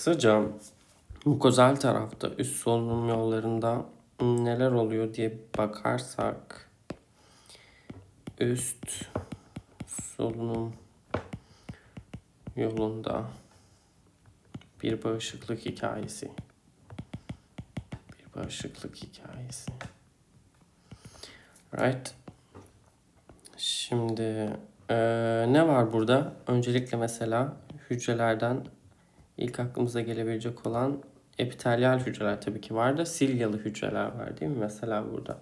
Kısaca mukozal tarafta üst solunum yollarında neler oluyor diye bakarsak üst solunum yolunda bir bağışıklık hikayesi. Bir bağışıklık hikayesi. Right. Şimdi eee, ne var burada? Öncelikle mesela hücrelerden ilk aklımıza gelebilecek olan epitelyal hücreler tabii ki var da silyalı hücreler var değil mi? Mesela burada.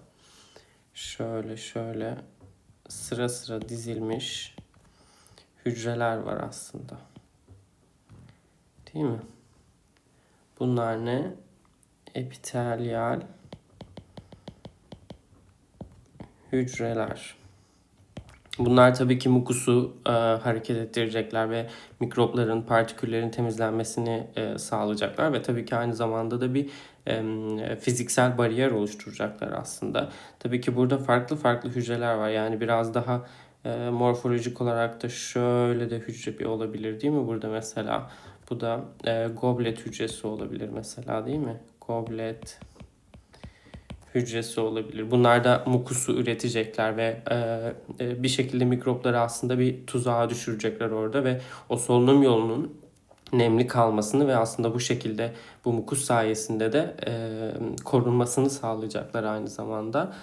Şöyle şöyle sıra sıra dizilmiş hücreler var aslında. Değil mi? Bunlar ne? Epitelyal hücreler. Bunlar tabii ki mukusu e, hareket ettirecekler ve mikropların, partiküllerin temizlenmesini e, sağlayacaklar ve tabii ki aynı zamanda da bir e, fiziksel bariyer oluşturacaklar aslında. Tabii ki burada farklı farklı hücreler var. Yani biraz daha e, morfolojik olarak da şöyle de hücre bir olabilir değil mi? Burada mesela bu da e, goblet hücresi olabilir mesela değil mi? Goblet hücresi olabilir. Bunlar da mukusu üretecekler ve e, e, bir şekilde mikropları aslında bir tuzağa düşürecekler orada ve o solunum yolunun nemli kalmasını ve aslında bu şekilde bu mukus sayesinde de e, korunmasını sağlayacaklar aynı zamanda.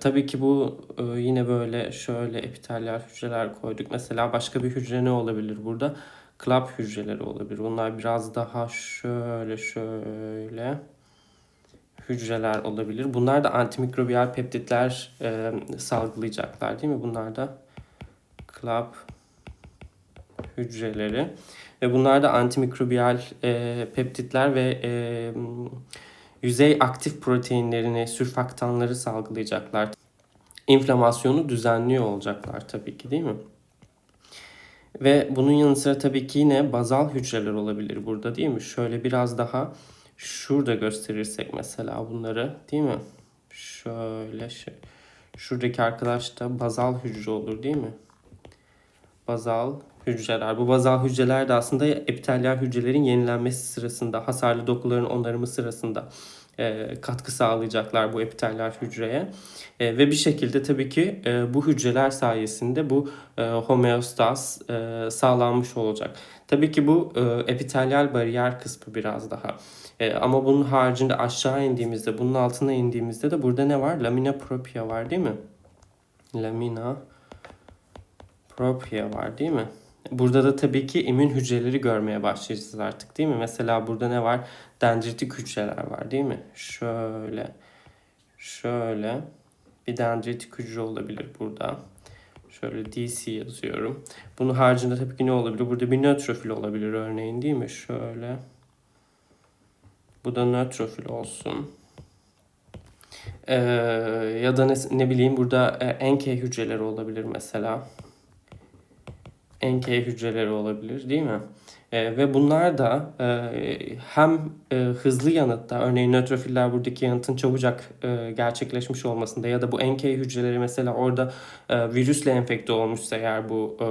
Tabii ki bu yine böyle şöyle epitelyal hücreler koyduk. Mesela başka bir hücre ne olabilir burada? Club hücreleri olabilir. Bunlar biraz daha şöyle şöyle hücreler olabilir. Bunlar da antimikrobiyal peptitler e, salgılayacaklar değil mi? Bunlar da club hücreleri. Ve bunlar da antimikrobiyal e, peptitler ve e, yüzey aktif proteinlerini, sürfaktanları salgılayacaklar. İnflamasyonu düzenliyor olacaklar tabii ki değil mi? Ve bunun yanı sıra tabii ki yine bazal hücreler olabilir burada değil mi? Şöyle biraz daha şurada gösterirsek mesela bunları değil mi? Şöyle şey. Şuradaki arkadaş da bazal hücre olur değil mi? Bazal hücreler. Bu bazal hücreler de aslında epitelyal hücrelerin yenilenmesi sırasında, hasarlı dokuların onarımı sırasında e, katkı sağlayacaklar bu epitelyal hücreye. E, ve bir şekilde tabii ki e, bu hücreler sayesinde bu e, homeostaz e, sağlanmış olacak. Tabii ki bu e, epitelyal bariyer kısmı biraz daha. E, ama bunun haricinde aşağı indiğimizde, bunun altına indiğimizde de burada ne var? Lamina propria var değil mi? Lamina propria var değil mi? Burada da tabii ki immün hücreleri görmeye başlayacağız artık değil mi? Mesela burada ne var? Dendritik hücreler var değil mi? Şöyle, şöyle bir dendritik hücre olabilir burada. Şöyle DC yazıyorum. Bunun haricinde tabii ki ne olabilir? Burada bir nötrofil olabilir örneğin değil mi? Şöyle. Bu da nötrofil olsun. Ee, ya da ne, ne bileyim burada e, NK hücreleri olabilir mesela. NK hücreleri olabilir değil mi? E, ve bunlar da e, hem e, hızlı yanıtta örneğin nötrofiller buradaki yanıtın çabucak e, gerçekleşmiş olmasında ya da bu NK hücreleri mesela orada e, virüsle enfekte olmuşsa eğer bu e,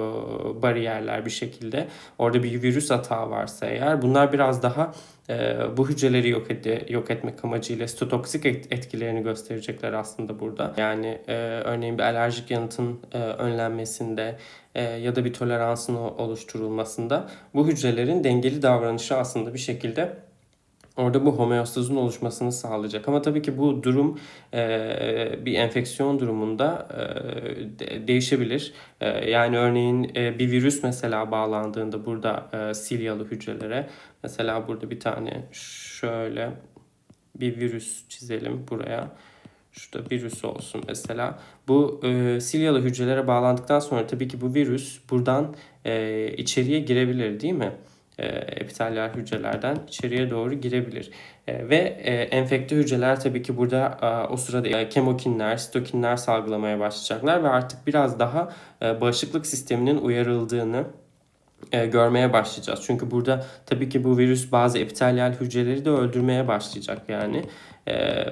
bariyerler bir şekilde orada bir virüs hata varsa eğer bunlar biraz daha e, bu hücreleri yok, ed- yok etmek amacıyla stotoksik etkilerini gösterecekler aslında burada. Yani e, örneğin bir alerjik yanıtın e, önlenmesinde e, ya da bir toleransın oluşturulmasında bu hücrelerin dengeli davranışı aslında bir şekilde orada bu homeostazın oluşmasını sağlayacak. Ama tabii ki bu durum e, bir enfeksiyon durumunda e, de, değişebilir. E, yani örneğin e, bir virüs mesela bağlandığında burada e, silyalı hücrelere mesela burada bir tane şöyle bir virüs çizelim buraya. Şurada virüs olsun mesela. Bu e, silyalı hücrelere bağlandıktan sonra tabii ki bu virüs buradan e, içeriye girebilir değil mi? E, epitelyal hücrelerden içeriye doğru girebilir. E, ve e, enfekte hücreler tabii ki burada e, o sırada e, kemokinler, sitokinler salgılamaya başlayacaklar ve artık biraz daha e, bağışıklık sisteminin uyarıldığını e, görmeye başlayacağız. Çünkü burada tabii ki bu virüs bazı epitelyal hücreleri de öldürmeye başlayacak yani. E,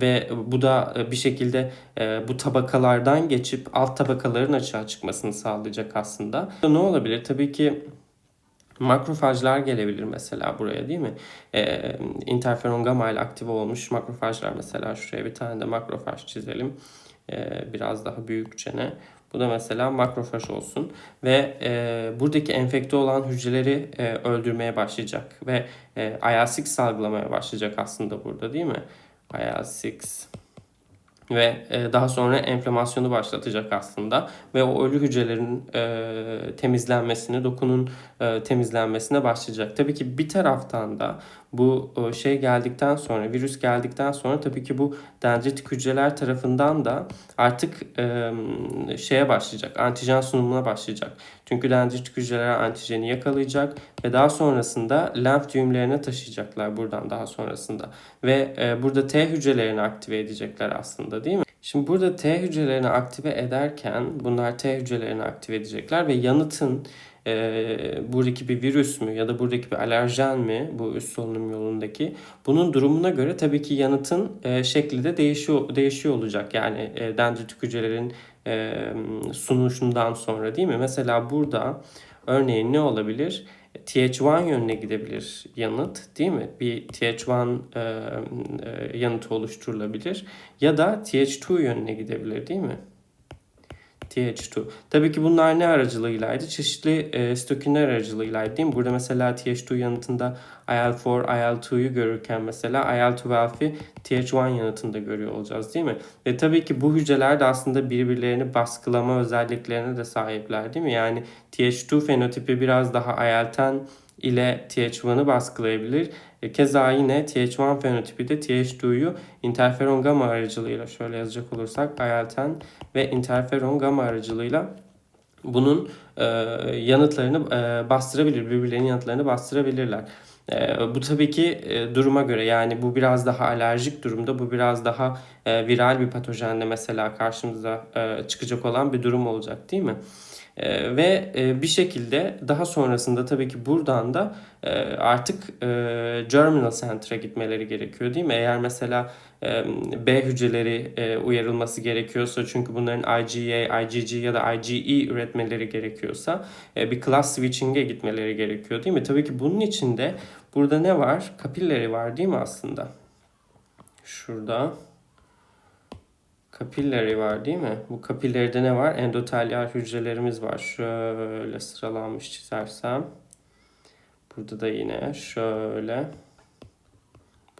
ve bu da bir şekilde e, bu tabakalardan geçip alt tabakaların açığa çıkmasını sağlayacak aslında. Ne olabilir? Tabii ki Makrofajlar gelebilir mesela buraya değil mi? Ee, interferon gamma ile aktive olmuş makrofajlar mesela şuraya bir tane de makrofaj çizelim. Ee, biraz daha büyükçene. Bu da mesela makrofaj olsun ve e, buradaki enfekte olan hücreleri e, öldürmeye başlayacak ve e, IL-6 salgılamaya başlayacak aslında burada değil mi? IL-6 ve e, daha sonra enflamasyonu başlatacak aslında ve o ölü hücrelerin e, temizlenmesini, dokunun e, temizlenmesine başlayacak. Tabii ki bir taraftan da bu e, şey geldikten sonra, virüs geldikten sonra tabii ki bu dendritik hücreler tarafından da artık e, şeye başlayacak, antijen sunumuna başlayacak. Çünkü dendritik hücreler antijeni yakalayacak ve daha sonrasında lenf düğümlerine taşıyacaklar buradan daha sonrasında. Ve e, burada T hücrelerini aktive edecekler aslında değil mi? Şimdi burada T hücrelerini aktive ederken bunlar T hücrelerini aktive edecekler ve yanıtın e, buradaki bir virüs mü ya da buradaki bir alerjen mi bu üst solunum yolundaki bunun durumuna göre tabii ki yanıtın e, şekli de değişiyor değişiyor olacak. Yani e, dendritik hücrelerin e, sunuşundan sonra değil mi? Mesela burada örneğin ne olabilir? TH1 yönüne gidebilir yanıt değil mi? Bir TH1 e, e, yanıtı oluşturulabilir ya da TH2 yönüne gidebilir değil mi? TH2. Tabii ki bunlar ne aracılığıylaydı? Çeşitli e, stokinler aracılığıylaydı değil mi? Burada mesela TH2 yanıtında IL-4, IL-2'yu görürken mesela IL-12'i TH1 yanıtında görüyor olacağız değil mi? Ve tabii ki bu hücreler de aslında birbirlerini baskılama özelliklerine de sahipler değil mi? Yani TH2 fenotipi biraz daha IL-10 ile TH1'ı baskılayabilir. E, keza yine TH1 fenotipi de TH2'yu interferon gamma aracılığıyla şöyle yazacak olursak IL-10 ve interferon gamma aracılığıyla bunun e, yanıtlarını e, bastırabilir, birbirlerinin yanıtlarını bastırabilirler. E, bu tabii ki e, duruma göre yani bu biraz daha alerjik durumda, bu biraz daha e, viral bir patojenle mesela karşımıza e, çıkacak olan bir durum olacak değil mi? E, ve e, bir şekilde daha sonrasında tabii ki buradan da e, artık e, germinal center'a gitmeleri gerekiyor değil mi? Eğer mesela e, B hücreleri e, uyarılması gerekiyorsa çünkü bunların IgA, IgG ya da IgE üretmeleri gerekiyorsa e, bir class switching'e gitmeleri gerekiyor değil mi? Tabii ki bunun için de burada ne var? Kapilleri var değil mi aslında? Şurada kapilleri var değil mi? Bu kapilleride ne var? Endotelyal hücrelerimiz var. Şöyle sıralanmış çizersem. Burada da yine şöyle.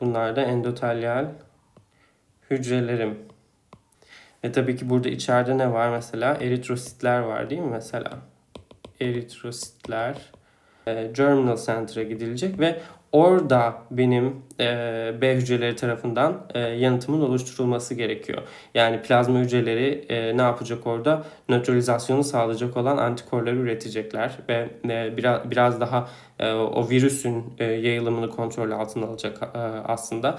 Bunlar da endotelyal hücrelerim. Ve tabii ki burada içeride ne var mesela? Eritrositler var değil mi mesela? Eritrositler. E, Germinal Center'a gidilecek ve orada benim e, B hücreleri tarafından e, yanıtımın oluşturulması gerekiyor. Yani plazma hücreleri e, ne yapacak orada? Nötralizasyonu sağlayacak olan antikorları üretecekler ve e, biraz biraz daha e, o virüsün e, yayılımını kontrol altına alacak e, aslında.